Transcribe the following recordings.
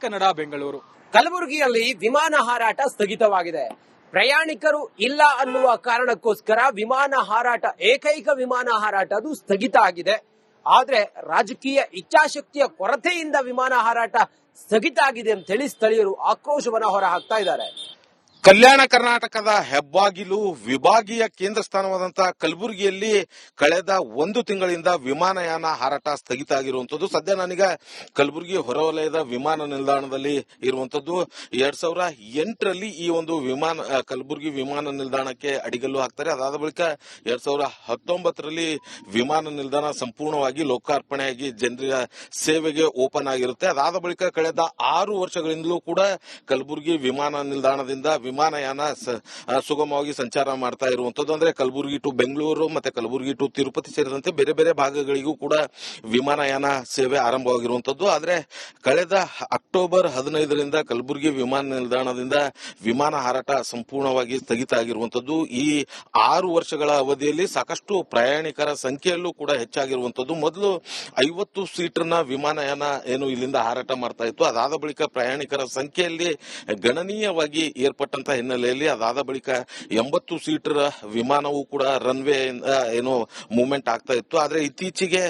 ಕನ್ನಡ, ಬೆಂಗಳೂರು. ಕಲಬುರಗಿಯಲ್ಲಿ ವಿಮಾನ ಹಾರಾಟ ಸ್ಥಗಿತವಾಗಿದೆ. ಪ್ರಯಾಣಿಕರು ಇಲ್ಲ ಅನ್ನುವ ಕಾರಣಕ್ಕೋಸ್ಕರ ವಿಮಾನ ಹಾರಾಟ, ಏಕೈಕ ವಿಮಾನ ಹಾರಾಟ ಅದು ಸ್ಥಗಿತ ಆಗಿದೆ. ಆದ್ರೆ ರಾಜಕೀಯ ಇಚ್ಛಾಶಕ್ತಿಯ ಕೊರತೆಯಿಂದ ವಿಮಾನ ಹಾರಾಟ ಸ್ಥಗಿತ ಆಗಿದೆ ಅಂತ ಹೇಳಿ ಸ್ಥಳೀಯರು ಆಕ್ರೋಶವನ್ನ ಹೊರ ಹಾಕ್ತಾ ಇದ್ದಾರೆ. ಕಲ್ಯಾಣ ಕರ್ನಾಟಕದ ಹೆಬ್ಬಾಗಿಲು ವಿಭಾಗೀಯ ಕೇಂದ್ರ ಸ್ಥಾನವಾದಂತಹ ಕಲಬುರಗಿಯಲ್ಲಿ ಕಳೆದ ಒಂದು ತಿಂಗಳಿಂದ ವಿಮಾನಯಾನ ಹಾರಾಟ ಸ್ಥಗಿತ ಆಗಿರುವಂತದ್ದು ಸದ್ಯ ನನಗೆ ಕಲಬುರಗಿ ಹೊರವಲಯದ ವಿಮಾನ ನಿಲ್ದಾಣದಲ್ಲಿ ಇರುವಂತದ್ದು ಎರಡ್ ಸಾವಿರ ಎಂಟರಲ್ಲಿ ಈ ಒಂದು ವಿಮಾನ ಕಲಬುರಗಿ ವಿಮಾನ ನಿಲ್ದಾಣಕ್ಕೆ ಅಡಿಗಲ್ಲು ಹಾಕ್ತಾರೆ. ಅದಾದ ಬಳಿಕ ಎರಡ್ ಸಾವಿರ ಹತ್ತೊಂಬತ್ತರಲ್ಲಿ ವಿಮಾನ ನಿಲ್ದಾಣ ಸಂಪೂರ್ಣವಾಗಿ ಲೋಕಾರ್ಪಣೆಯಾಗಿ ಜನರ ಸೇವೆಗೆ ಓಪನ್ ಆಗಿರುತ್ತೆ. ಅದಾದ ಬಳಿಕ ಕಳೆದ ಆರು ವರ್ಷಗಳಿಂದಲೂ ಕೂಡ ಕಲಬುರಗಿ ವಿಮಾನ ನಿಲ್ದಾಣದಿಂದ ವಿಮಾನಯಾನ ಸುಗಮವಾಗಿ ಸಂಚಾರ ಮಾಡ್ತಾ ಇರುವಂತದ್ದು ಅಂದ್ರೆ ಕಲಬುರಗಿ ಟು ಬೆಂಗಳೂರು ಮತ್ತೆ ಕಲಬುರಗಿ ಟು ತಿರುಪತಿ ಸೇರಿದಂತೆ ಬೇರೆ ಬೇರೆ ಭಾಗಗಳಿಗೂ ಕೂಡ ವಿಮಾನಯಾನ ಸೇವೆ ಆರಂಭವಾಗಿರುವಂತದ್ದು. ಆದ್ರೆ ಕಳೆದ ಅಕ್ಟೋಬರ್ ಹದಿನೈದರಿಂದ ಕಲಬುರಗಿ ವಿಮಾನ ನಿಲ್ದಾಣದಿಂದ ವಿಮಾನ ಹಾರಾಟ ಸಂಪೂರ್ಣವಾಗಿ ಸ್ಥಗಿತ ಆಗಿರುವಂತದ್ದು. ಈ ಆರು ವರ್ಷಗಳ ಅವಧಿಯಲ್ಲಿ ಸಾಕಷ್ಟು ಪ್ರಯಾಣಿಕರ ಸಂಖ್ಯೆಯಲ್ಲೂ ಕೂಡ ಹೆಚ್ಚಾಗಿರುವಂತದ್ದು. ಮೊದಲು ಐವತ್ತು ಸೀಟರ್ನ ವಿಮಾನಯಾನ ಏನು ಇಲ್ಲಿಂದ ಹಾರಾಟ ಮಾಡ್ತಾ ಇತ್ತು. ಅದಾದ ಬಳಿಕ ಪ್ರಯಾಣಿಕರ ಸಂಖ್ಯೆಯಲ್ಲಿ ಗಣನೀಯವಾಗಿ ಏರ್ಪಟ್ಟಂತ ಹಿನ್ನೆಲೆಯಲ್ಲಿ ಅದಾದ ಬಳಿಕ ಎಂಬತ್ತು ಸೀಟರ್ ವಿಮಾನವೂ ಕೂಡ ರನ್ವೇ ಏನು ಮೂವ್ಮೆಂಟ್ ಆಗ್ತಾ ಇತ್ತು. ಆದರೆ ಇತ್ತೀಚೆಗೆ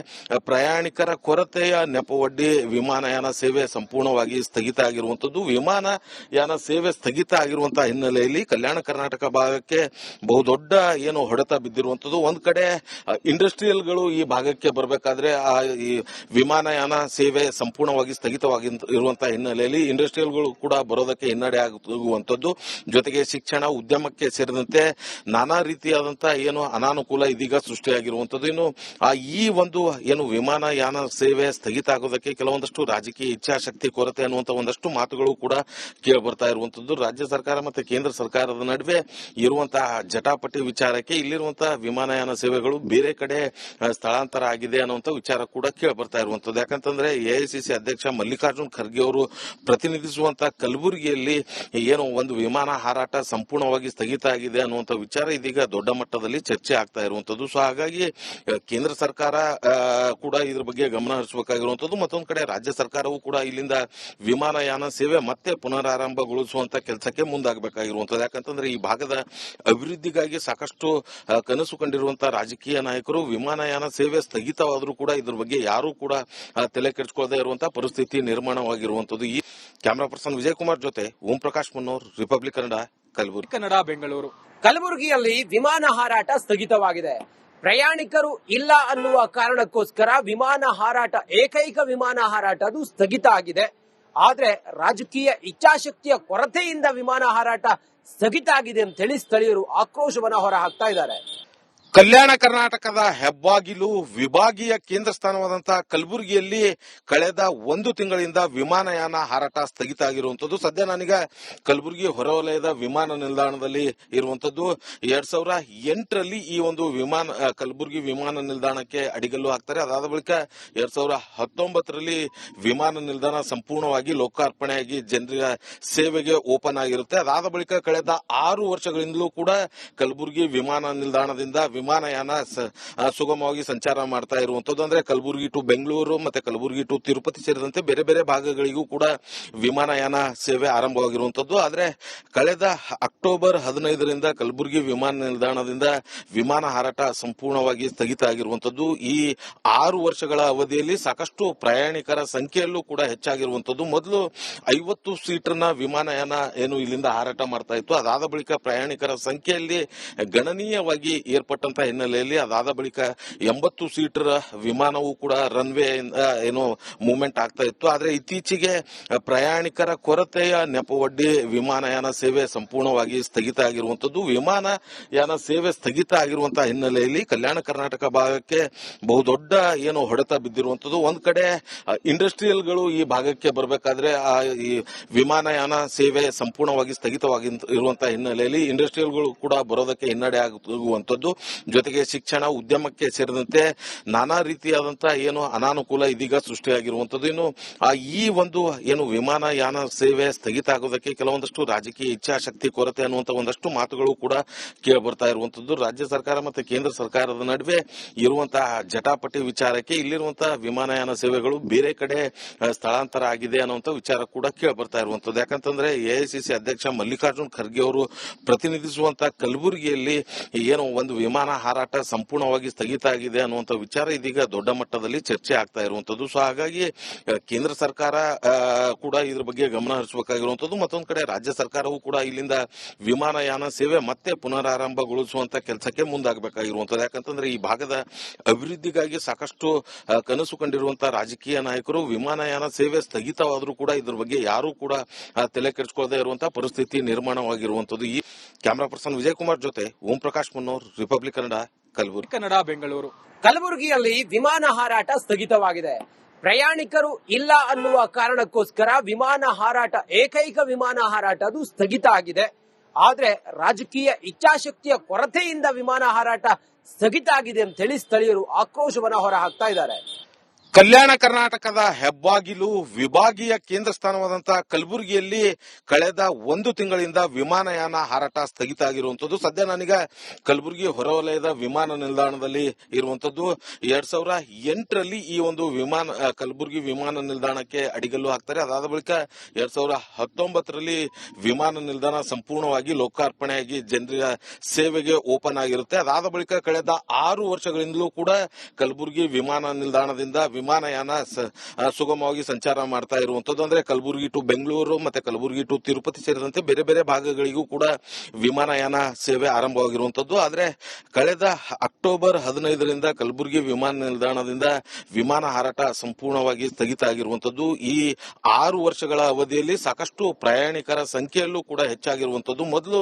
ಪ್ರಯಾಣಿಕರ ಕೊರತೆಯ ನೆಪವೊಡ್ಡಿ ವಿಮಾನಯಾನ ಸೇವೆ ಸಂಪೂರ್ಣವಾಗಿ ಸ್ಥಗಿತ ಆಗಿರುವಂತದ್ದು ವಿಮಾನಯಾನ ಸೇವೆ ಸ್ಥಗಿತ ಆಗಿರುವಂತಹ ಹಿನ್ನೆಲೆಯಲ್ಲಿ ಕಲ್ಯಾಣ ಕರ್ನಾಟಕ ಭಾಗಕ್ಕೆ ಬಹುದೊಡ್ಡ ಏನು ಹೊಡೆತ ಬಿದ್ದಿರುವಂತದ್ದು ಒಂದ್ ಕಡೆ ಇಂಡಸ್ಟ್ರಿಯಲ್ಗಳು ಈ ಭಾಗಕ್ಕೆ ಬರಬೇಕಾದ್ರೆ ಆ, ಈ ವಿಮಾನಯಾನ ಸೇವೆ ಸಂಪೂರ್ಣವಾಗಿ ಸ್ಥಗಿತವಾಗಿ ಇರುವಂತಹ ಹಿನ್ನೆಲೆಯಲ್ಲಿ ಇಂಡಸ್ಟ್ರಿಯಲ್ಗಳು ಕೂಡ ಬರೋದಕ್ಕೆ ಹಿನ್ನಡೆ ಆಗುವಂತದ್ದು ಜೊತೆಗೆ ಶಿಕ್ಷಣ ಉದ್ಯಮಕ್ಕೆ ಸೇರಿದಂತೆ ನಾನಾ ರೀತಿಯಾದಂತಹ ಏನು ಅನಾನುಕೂಲ ಇದೀಗ ಸೃಷ್ಟಿಯಾಗಿರುವಂತದ್ದು ಇನ್ನು ಆ ಈ ಒಂದು ಏನು ವಿಮಾನಯಾನ ಸೇವೆ ಸ್ಥಗಿತ ಆಗೋದಕ್ಕೆ ಕೆಲವೊಂದಷ್ಟು ರಾಜಕೀಯ ಇಚ್ಛಾಶಕ್ತಿ, ಕೊರತೆ ಅನ್ನುವಂತ ಒಂದಷ್ಟು ಮಾತುಗಳು ಕೂಡ ಕೇಳಿ ಬರ್ತಾ ಇರುವಂತದ್ದು ರಾಜ್ಯ ಸರ್ಕಾರ ಮತ್ತೆ ಕೇಂದ್ರ ಸರ್ಕಾರದ ನಡುವೆ ಇರುವಂತಹ ಜಟಾಪಟಿ ವಿಚಾರಕ್ಕೆ ಇಲ್ಲಿರುವಂತಹ ವಿಮಾನಯಾನ ಸೇವೆಗಳು ಬೇರೆ ಕಡೆ ಸ್ಥಳಾಂತರ ಆಗಿದೆ ಅನ್ನುವಂತ ವಿಚಾರ ಕೂಡ ಕೇಳಿ ಬರ್ತಾ ಇರುವಂತದ್ದು ಯಾಕಂತಂದ್ರೆ ಎಐಸಿಸಿ ಅಧ್ಯಕ್ಷ ಮಲ್ಲಿಕಾರ್ಜುನ್ ಖರ್ಗೆ ಅವರು ಪ್ರತಿನಿಧಿಸುವಂತಹ ಕಲಬುರಗಿಯಲ್ಲಿ ಏನು ಒಂದು ವಿಮಾನ ಹಾರಾಟ ಸಂಪೂರ್ಣವಾಗಿ ಸ್ಥಗಿತ ಆಗಿದೆ ಅನ್ನುವಂಥ ವಿಚಾರ ಇದೀಗ ದೊಡ್ಡ ಮಟ್ಟದಲ್ಲಿ ಚರ್ಚೆ ಆಗ್ತಾ ಇರುವಂಥದ್ದು. ಸೊ ಹಾಗಾಗಿ ಕೇಂದ್ರ ಸರ್ಕಾರ ಕೂಡ ಇದ್ರ ಬಗ್ಗೆ ಗಮನ ಹರಿಸಬೇಕಾಗಿರುವಂಥದ್ದು. ಮತ್ತೊಂದು ಕಡೆ ರಾಜ್ಯ ಸರ್ಕಾರವು ಕೂಡ ಇಲ್ಲಿಂದ ವಿಮಾನಯಾನ ಸೇವೆ ಮತ್ತೆ ಪುನರಾರಂಭಗೊಳಿಸುವಂತ ಕೆಲಸಕ್ಕೆ ಮುಂದಾಗಬೇಕಾಗಿರುವಂಥದ್ದು. ಯಾಕಂತಂದ್ರೆ ಈ ಭಾಗದ ಅಭಿವೃದ್ಧಿಗಾಗಿ ಸಾಕಷ್ಟು ಕನಸು ಕಂಡಿರುವಂತಹ ರಾಜಕೀಯ ನಾಯಕರು ವಿಮಾನಯಾನ ಸೇವೆ ಸ್ಥಗಿತವಾದರೂ ಕೂಡ ಇದ್ರ ಬಗ್ಗೆ ಯಾರೂ ಕೂಡ ತಲೆ ಕೆಡಿಸಿಕೊಳ್ಳದೆ ಇರುವಂತಹ ಪರಿಸ್ಥಿತಿ ನಿರ್ಮಾಣವಾಗಿರುವಂಥದ್ದು. ಈ ಕ್ಯಾಮರಾ ಪರ್ಸನ್ ವಿಜಯ್ ಕುಮಾರ್ ಜೊತೆ ಓಂ ಪ್ರಕಾಶ್ ಮನೋರ್ ರಿಪಬ್ಲಿಕ್ ಕನ್ನಡ, ಕಲಬುರಗಿ. ಕನ್ನಡ, ಬೆಂಗಳೂರು. ಕಲಬುರಗಿಯಲ್ಲಿ ವಿಮಾನ ಹಾರಾಟ ಸ್ಥಗಿತವಾಗಿದೆ. ಪ್ರಯಾಣಿಕರು ಇಲ್ಲ ಅನ್ನುವ ಕಾರಣಕ್ಕೋಸ್ಕರ ವಿಮಾನ ಹಾರಾಟ, ಏಕೈಕ ವಿಮಾನ ಹಾರಾಟ ಅದು ಸ್ಥಗಿತ ಆಗಿದೆ. ಆದ್ರೆ ರಾಜಕೀಯ ಇಚ್ಛಾಶಕ್ತಿಯ ಕೊರತೆಯಿಂದ ವಿಮಾನ ಹಾರಾಟ ಸ್ಥಗಿತ ಆಗಿದೆ ಅಂತ ಹೇಳಿ ಸ್ಥಳೀಯರು ಆಕ್ರೋಶವನ್ನ ಹೊರ ಹಾಕ್ತಾ ಇದ್ದಾರೆ. ಕಲ್ಯಾಣ ಕರ್ನಾಟಕದ ಹೆಬ್ಬಾಗಿಲು ವಿಭಾಗೀಯ ಕೇಂದ್ರ ಸ್ಥಾನವಾದಂತಹ ಕಲಬುರಗಿಯಲ್ಲಿ ಕಳೆದ ಒಂದು ತಿಂಗಳಿಂದ ವಿಮಾನಯಾನ ಹಾರಾಟ ಸ್ಥಗಿತ ಆಗಿರುವಂತದ್ದು ಸದ್ಯ ನನಗೆ ಕಲಬುರಗಿ ಹೊರವಲಯದ ವಿಮಾನ ನಿಲ್ದಾಣದಲ್ಲಿ ಇರುವಂತದ್ದು ಎರಡ್ ಸಾವಿರ ಎಂಟರಲ್ಲಿ ಈ ಒಂದು ವಿಮಾನ ಕಲಬುರಗಿ ವಿಮಾನ ನಿಲ್ದಾಣಕ್ಕೆ ಅಡಿಗಲ್ಲು ಹಾಕ್ತಾರೆ. ಅದಾದ ಬಳಿಕ ಎರಡ್ ಸಾವಿರ ಹತ್ತೊಂಬತ್ತರಲ್ಲಿ ವಿಮಾನ ನಿಲ್ದಾಣ ಸಂಪೂರ್ಣವಾಗಿ ಲೋಕಾರ್ಪಣೆಯಾಗಿ ಜನರ ಸೇವೆಗೆ ಓಪನ್ ಆಗಿರುತ್ತೆ. ಅದಾದ ಬಳಿಕ ಕಳೆದ ಆರು ವರ್ಷಗಳಿಂದಲೂ ಕೂಡ ಕಲಬುರಗಿ ವಿಮಾನ ನಿಲ್ದಾಣದಿಂದ ವಿಮಾನಯಾನ ಸುಗಮವಾಗಿ ಸಂಚಾರ ಮಾಡ್ತಾ ಇರುವಂತದ್ದು. ಅಂದ್ರೆ ಕಲಬುರಗಿ ಟು ಬೆಂಗಳೂರು ಮತ್ತೆ ಕಲಬುರಗಿ ಟು ತಿರುಪತಿ ಸೇರಿದಂತೆ ಬೇರೆ ಬೇರೆ ಭಾಗಗಳಿಗೂ ಕೂಡ ವಿಮಾನಯಾನ ಸೇವೆ ಆರಂಭವಾಗಿರುವಂತದ್ದು. ಆದ್ರೆ ಕಳೆದ ಅಕ್ಟೋಬರ್ ಹದಿನೈದರಿಂದ ಕಲಬುರಗಿ ವಿಮಾನ ನಿಲ್ದಾಣದಿಂದ ವಿಮಾನ ಹಾರಾಟ ಸಂಪೂರ್ಣವಾಗಿ ಸ್ಥಗಿತ ಆಗಿರುವಂತದ್ದು. ಈ ಆರು ವರ್ಷಗಳ ಅವಧಿಯಲ್ಲಿ ಸಾಕಷ್ಟು ಪ್ರಯಾಣಿಕರ ಸಂಖ್ಯೆಯಲ್ಲೂ ಕೂಡ ಹೆಚ್ಚಾಗಿರುವಂತದ್ದು. ಮೊದಲು ಐವತ್ತು ಸೀಟರ್ನ ವಿಮಾನಯಾನ ಏನು ಇಲ್ಲಿಂದ ಹಾರಾಟ ಮಾಡ್ತಾ ಇತ್ತು. ಅದಾದ ಬಳಿಕ ಪ್ರಯಾಣಿಕರ ಸಂಖ್ಯೆಯಲ್ಲಿ ಗಣನೀಯವಾಗಿ ಏರ್ಪಟ್ಟಂತ ಹಿನ್ನೆಲೆಯಲ್ಲಿ, ಅದಾದ ಬಳಿಕ ಎಂಬತ್ತು ಸೀಟರ್ ವಿಮಾನವೂ ಕೂಡ ರನ್ವೇ ಏನು ಮೂವ್ಮೆಂಟ್ ಆಗ್ತಾ ಇತ್ತು. ಆದ್ರೆ ಇತ್ತೀಚೆಗೆ ಪ್ರಯಾಣಿಕರ ಕೊರತೆಯ ನೆಪವಡ್ಡಿ ವಿಮಾನಯಾನ ಸೇವೆ ಸಂಪೂರ್ಣವಾಗಿ ಸ್ಥಗಿತ ಆಗಿರುವಂತದ್ದು ವಿಮಾನಯಾನ ಸೇವೆ ಸ್ಥಗಿತ ಆಗಿರುವಂತಹ ಹಿನ್ನೆಲೆಯಲ್ಲಿ ಕಲ್ಯಾಣ ಕರ್ನಾಟಕ ಭಾಗಕ್ಕೆ ಬಹುದೊಡ್ಡ ಏನು ಹೊಡೆತ ಬಿದ್ದಿರುವಂತದ್ದು ಒಂದ್ ಕಡೆ ಇಂಡಸ್ಟ್ರಿಯಲ್ಗಳು ಈ ಭಾಗಕ್ಕೆ ಬರಬೇಕಾದ್ರೆ, ಆ, ಈ ವಿಮಾನಯಾನ ಸೇವೆ ಸಂಪೂರ್ಣವಾಗಿ ಸ್ಥಗಿತವಾಗಿ ಇರುವಂತಹ ಹಿನ್ನೆಲೆಯಲ್ಲಿ ಇಂಡಸ್ಟ್ರಿಯಲ್ಗಳು ಕೂಡ ಬರೋದಕ್ಕೆ ಹಿನ್ನಡೆ ಆಗುವಂತದ್ದು ಜೊತೆಗೆ ಶಿಕ್ಷಣ ಉದ್ಯಮಕ್ಕೆ ಸೇರಿದಂತೆ ನಾನಾ ರೀತಿಯಾದಂತಹ ಏನು ಅನಾನುಕೂಲ ಇದೀಗ ಸೃಷ್ಟಿಯಾಗಿರುವಂತದ್ದು ಆ ಈ ಒಂದು ಏನು ವಿಮಾನಯಾನ ಸೇವೆ ಸ್ಥಗಿತ ಆಗೋದಕ್ಕೆ ಕೆಲವೊಂದಷ್ಟು ರಾಜಕೀಯ ಇಚ್ಛಾಶಕ್ತಿ, ಕೊರತೆ ಅನ್ನುವಂತ ಒಂದಷ್ಟು ಮಾತುಗಳು ಕೂಡ ಕೇಳಿ ಬರ್ತಾ ಇರುವಂತದ್ದು ರಾಜ್ಯ ಸರ್ಕಾರ ಮತ್ತು ಕೇಂದ್ರ ಸರ್ಕಾರದ ನಡುವೆ ಇರುವಂತಹ ಜಟಾಪಟಿ ವಿಚಾರಕ್ಕೆ ಇಲ್ಲಿರುವಂತಹ ವಿಮಾನಯಾನ ಸೇವೆಗಳು ಬೇರೆ ಕಡೆ ಸ್ಥಳಾಂತರ ಆಗಿದೆ ಅನ್ನುವಂತ ವಿಚಾರ ಕೂಡ ಕೇಳಿ ಬರ್ತಾ ಇರುವಂತದ್ದು ಯಾಕಂತಂದ್ರೆ ಎಐಸಿಸಿ ಅಧ್ಯಕ್ಷ ಮಲ್ಲಿಕಾರ್ಜುನ್ ಖರ್ಗೆ ಅವರು ಪ್ರತಿನಿಧಿಸುವಂತಹ ಕಲಬುರಗಿಯಲ್ಲಿ ಏನು ಒಂದು ವಿಮಾನ ಹಾರಾಟ ಸಂಪೂರ್ಣವಾಗಿ ಸ್ಥಗಿತ ಆಗಿದೆ ಅನ್ನುವಂತ ವಿಚಾರ ಇದೀಗ ದೊಡ್ಡ ಮಟ್ಟದಲ್ಲಿ ಚರ್ಚೆ ಆಗ್ತಾ ಇರುವಂಥದ್ದು ಸೊ ಹಾಗಾಗಿ ಕೇಂದ್ರ ಸರ್ಕಾರ ಕೂಡ ಇದ್ರ ಬಗ್ಗೆ ಗಮನ ಹರಿಸಬೇಕಾಗಿರುವಂಥದ್ದು ಮತ್ತೊಂದು ಕಡೆ ರಾಜ್ಯ ಸರ್ಕಾರವೂ ಕೂಡ ಇಲ್ಲಿಂದ ವಿಮಾನಯಾನ ಸೇವೆ ಮತ್ತೆ ಪುನರಾರಂಭಗೊಳಿಸುವಂತ ಕೆಲಸಕ್ಕೆ ಮುಂದಾಗಬೇಕಾಗಿರುವಂಥದ್ದು ಯಾಕಂತಂದ್ರೆ ಈ ಭಾಗದ ಅಭಿವೃದ್ಧಿಗಾಗಿ ಸಾಕಷ್ಟು ಕನಸು ಕಂಡಿರುವಂತಹ ರಾಜಕೀಯ ನಾಯಕರು ವಿಮಾನಯಾನ ಸೇವೆ ಸ್ಥಗಿತವಾದರೂ ಕೂಡ ಇದ್ರ ಬಗ್ಗೆ ಯಾರೂ ಕೂಡ ತಲೆ ಕೆಡಿಸಿಕೊಳ್ಳದೆ ಇರುವಂತಹ ಪರಿಸ್ಥಿತಿ ನಿರ್ಮಾಣವಾಗಿರುವಂತದ್ದು. ಈ ಕ್ಯಾಮರಾ ಪರ್ಸನ್ ವಿಜಯ್ ಕುಮಾರ್ ಜೊತೆ ಓಂ ಪ್ರಕಾಶ್ ಮುನ್ನೋರ್ ರಿಪಬ್ಲಿಕ್ ಕನ್ನಡ, ಕಲಬುರಗಿ. ಕನ್ನಡ, ಬೆಂಗಳೂರು. ಕಲಬುರಗಿಯಲ್ಲಿ ವಿಮಾನ ಹಾರಾಟ ಸ್ಥಗಿತವಾಗಿದೆ. ಪ್ರಯಾಣಿಕರು ಇಲ್ಲ ಅನ್ನುವ ಕಾರಣಕ್ಕೋಸ್ಕರ ವಿಮಾನ ಹಾರಾಟ, ಏಕೈಕ ವಿಮಾನ ಹಾರಾಟ ಅದು ಸ್ಥಗಿತ ಆಗಿದೆ. ಆದ್ರೆ ರಾಜಕೀಯ ಇಚ್ಛಾಶಕ್ತಿಯ ಕೊರತೆಯಿಂದ ವಿಮಾನ ಹಾರಾಟ ಸ್ಥಗಿತ ಆಗಿದೆ ಅಂತ ಹೇಳಿ ಸ್ಥಳೀಯರು ಆಕ್ರೋಶವನ್ನ ಹೊರ ಹಾಕ್ತಾ ಇದ್ದಾರೆ. ಕಲ್ಯಾಣ ಕರ್ನಾಟಕದ ಹೆಬ್ಬಾಗಿಲು ವಿಭಾಗೀಯ ಕೇಂದ್ರ ಸ್ಥಾನವಾದಂತಹ ಕಲಬುರಗಿಯಲ್ಲಿ ಕಳೆದ ಒಂದು ತಿಂಗಳಿಂದ ವಿಮಾನಯಾನ ಹಾರಾಟ ಸ್ಥಗಿತ ಆಗಿರುವಂತದ್ದು ಸದ್ಯ ನಾನೀಗ ಕಲಬುರಗಿ ಹೊರವಲಯದ ವಿಮಾನ ನಿಲ್ದಾಣದಲ್ಲಿ ಇರುವಂತದ್ದು ಎರಡ್ ಸಾವಿರ ಎಂಟರಲ್ಲಿ ಈ ಒಂದು ವಿಮಾನ ಕಲಬುರಗಿ ವಿಮಾನ ನಿಲ್ದಾಣಕ್ಕೆ ಅಡಿಗಲ್ಲು ಹಾಕ್ತಾರೆ. ಅದಾದ ಬಳಿಕ ಎರಡ್ ಸಾವಿರ ಹತ್ತೊಂಬತ್ತರಲ್ಲಿ ವಿಮಾನ ನಿಲ್ದಾಣ ಸಂಪೂರ್ಣವಾಗಿ ಲೋಕಾರ್ಪಣೆಯಾಗಿ ಜನರ ಸೇವೆಗೆ ಓಪನ್ ಆಗಿರುತ್ತೆ. ಅದಾದ ಬಳಿಕ ಕಳೆದ ಆರು ವರ್ಷಗಳಿಂದಲೂ ಕೂಡ ಕಲಬುರಗಿ ವಿಮಾನ ನಿಲ್ದಾಣದಿಂದ ವಿಮಾನಯಾನ ಸುಗಮವಾಗಿ ಸಂಚಾರ ಮಾಡ್ತಾ ಇರುವಂತದ್ದು ಅಂದ್ರೆ ಕಲಬುರಗಿ ಟು ಬೆಂಗಳೂರು ಮತ್ತೆ ಕಲಬುರಗಿ ಟು ತಿರುಪತಿ ಸೇರಿದಂತೆ ಬೇರೆ ಬೇರೆ ಭಾಗಗಳಿಗೂ ಕೂಡ ವಿಮಾನಯಾನ ಸೇವೆ ಆರಂಭವಾಗಿರುವಂತದ್ದು. ಆದ್ರೆ ಕಳೆದ ಅಕ್ಟೋಬರ್ ಹದಿನೈದರಿಂದ ಕಲಬುರಗಿ ವಿಮಾನ ನಿಲ್ದಾಣದಿಂದ ವಿಮಾನ ಹಾರಾಟ ಸಂಪೂರ್ಣವಾಗಿ ಸ್ಥಗಿತ ಆಗಿರುವಂತದ್ದು. ಈ ಆರು ವರ್ಷಗಳ ಅವಧಿಯಲ್ಲಿ ಸಾಕಷ್ಟು ಪ್ರಯಾಣಿಕರ ಸಂಖ್ಯೆಯಲ್ಲೂ ಕೂಡ ಹೆಚ್ಚಾಗಿರುವಂತದ್ದು. ಮೊದಲು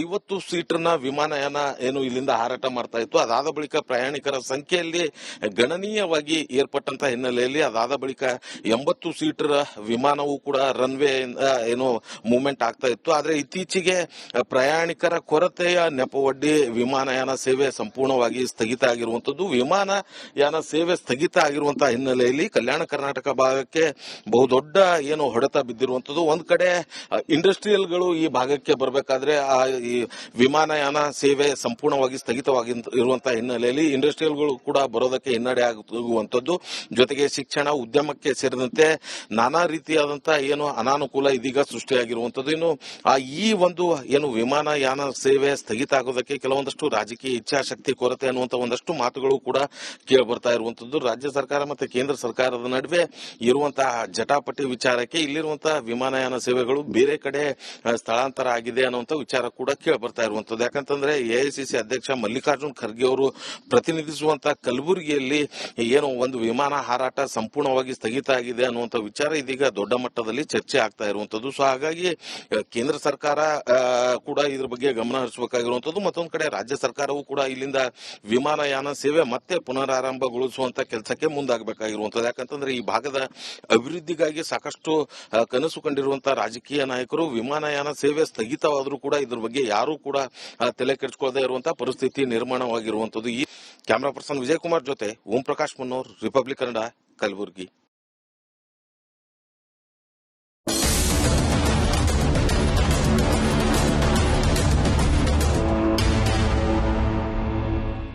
ಐವತ್ತು ಸೀಟರ್ನ ವಿಮಾನಯಾನ ಏನು ಇಲ್ಲಿಂದ ಹಾರಾಟ ಮಾಡ್ತಾ ಇತ್ತು. ಅದಾದ ಬಳಿಕ ಪ್ರಯಾಣಿಕರ ಸಂಖ್ಯೆಯಲ್ಲಿ ಗಣನೀಯವಾಗಿ ಏರ್ಪಟ್ಟಂತ ಹಿನ್ನೆಲೆಯಲ್ಲಿ ಅದಾದ ಬಳಿಕ ಎಂಬತ್ತು ಸೀಟರ್ ವಿಮಾನವೂ ಕೂಡ ರನ್ವೇ ಏನು ಮೂವ್ಮೆಂಟ್ ಆಗ್ತಾ ಇತ್ತು. ಆದರೆ ಇತ್ತೀಚೆಗೆ ಪ್ರಯಾಣಿಕರ ಕೊರತೆಯ ನೆಪವೊಡ್ಡಿ ವಿಮಾನಯಾನ ಸೇವೆ ಸಂಪೂರ್ಣವಾಗಿ ಸ್ಥಗಿತ ಆಗಿರುವಂತದ್ದು ವಿಮಾನಯಾನ ಸೇವೆ ಸ್ಥಗಿತ ಆಗಿರುವಂತಹ ಹಿನ್ನೆಲೆಯಲ್ಲಿ ಕಲ್ಯಾಣ ಕರ್ನಾಟಕ ಭಾಗಕ್ಕೆ ಬಹುದೊಡ್ಡ ಏನು ಹೊಡೆತ ಬಿದ್ದಿರುವಂತದ್ದು ಒಂದ್ ಕಡೆ ಇಂಡಸ್ಟ್ರಿಯಲ್ಗಳು ಈ ಭಾಗಕ್ಕೆ ಬರಬೇಕಾದ್ರೆ ಆ, ಈ ವಿಮಾನಯಾನ ಸೇವೆ ಸಂಪೂರ್ಣವಾಗಿ ಸ್ಥಗಿತವಾಗಿ ಇರುವಂತಹ ಹಿನ್ನೆಲೆಯಲ್ಲಿ ಇಂಡಸ್ಟ್ರಿಯಲ್ಗಳು ಕೂಡ ಬರೋದಕ್ಕೆ ಹಿನ್ನಡೆ ಆಗುವಂತದ್ದು ಜೊತೆಗೆ ಶಿಕ್ಷಣ ಉದ್ಯಮಕ್ಕೆ ಸೇರಿದಂತೆ ನಾನಾ ರೀತಿಯಾದಂತಹ ಏನು ಅನಾನುಕೂಲ ಇದೀಗ ಸೃಷ್ಟಿಯಾಗಿರುವಂತದ್ದು ಇನ್ನು ಆ ಈ ಒಂದು ಏನು ವಿಮಾನಯಾನ ಸೇವೆ ಸ್ಥಗಿತ ಆಗೋದಕ್ಕೆ ಕೆಲವೊಂದಷ್ಟು ರಾಜಕೀಯ ಇಚ್ಛಾಶಕ್ತಿ, ಕೊರತೆ ಅನ್ನುವಂತ ಒಂದಷ್ಟು ಮಾತುಗಳು ಕೂಡ ಕೇಳಿ ಬರ್ತಾ ಇರುವಂತದ್ದು ರಾಜ್ಯ ಸರ್ಕಾರ ಮತ್ತು ಕೇಂದ್ರ ಸರ್ಕಾರದ ನಡುವೆ ಇರುವಂತಹ ಜಟಾಪಟಿ ವಿಚಾರಕ್ಕೆ ಇಲ್ಲಿರುವಂತಹ ವಿಮಾನಯಾನ ಸೇವೆಗಳು ಬೇರೆ ಕಡೆ ಸ್ಥಳಾಂತರ ಆಗಿದೆ ಅನ್ನುವಂತ ವಿಚಾರ ಕೂಡ ಕೇಳಿ ಬರ್ತಾ ಇರುವಂತದ್ದು ಯಾಕಂತಂದ್ರೆ ಎಐಸಿಸಿ ಅಧ್ಯಕ್ಷ ಮಲ್ಲಿಕಾರ್ಜುನ್ ಖರ್ಗೆ ಅವರು ಪ್ರತಿನಿಧಿಸುವಂತಹ ಕಲಬುರಗಿಯಲ್ಲಿ ಏನು ಒಂದು ವಿಮಾನ ಹಾರಾಟ ಸಂಪೂರ್ಣವಾಗಿ ಸ್ಥಗಿತ ಆಗಿದೆ ಅನ್ನುವಂಥ ವಿಚಾರ ಇದೀಗ ದೊಡ್ಡ ಮಟ್ಟದಲ್ಲಿ ಚರ್ಚೆ ಆಗ್ತಾ ಇರುವಂಥದ್ದು. ಸೊ ಹಾಗಾಗಿ ಕೇಂದ್ರ ಸರ್ಕಾರ ಕೂಡ ಇದ್ರ ಬಗ್ಗೆ ಗಮನ ಹರಿಸಬೇಕಾಗಿರುವಂಥದ್ದು. ಮತ್ತೊಂದು ಕಡೆ ರಾಜ್ಯ ಸರ್ಕಾರವು ಕೂಡ ಇಲ್ಲಿಂದ ವಿಮಾನಯಾನ ಸೇವೆ ಮತ್ತೆ ಪುನರಾರಂಭಗೊಳಿಸುವಂತ ಕೆಲಸಕ್ಕೆ ಮುಂದಾಗಬೇಕಾಗಿರುವಂಥದ್ದು. ಯಾಕಂತಂದ್ರೆ ಈ ಭಾಗದ ಅಭಿವೃದ್ಧಿಗಾಗಿ ಸಾಕಷ್ಟು ಕನಸು ಕಂಡಿರುವಂತಹ ರಾಜಕೀಯ ನಾಯಕರು ವಿಮಾನಯಾನ ಸೇವೆ ಸ್ಥಗಿತವಾದರೂ ಕೂಡ ಇದ್ರ ಬಗ್ಗೆ ಯಾರೂ ಕೂಡ ತಲೆ ಕೆಡಿಸಿಕೊಳ್ಳದೆ ಇರುವಂತಹ ಪರಿಸ್ಥಿತಿ ನಿರ್ಮಾಣವಾಗಿರುವಂಥದ್ದು. ಈ ಕ್ಯಾಮರಾ ಪರ್ಸನ್ ವಿಜಯ್ ಕುಮಾರ್ ಜೊತೆ ಓಂ ಪ್ರಕಾಶ್ ಮನೋರ್ ರಿಪಬ್ಲಿಕ್ ಕನ್ನಡ ಕಲಬುರಗಿ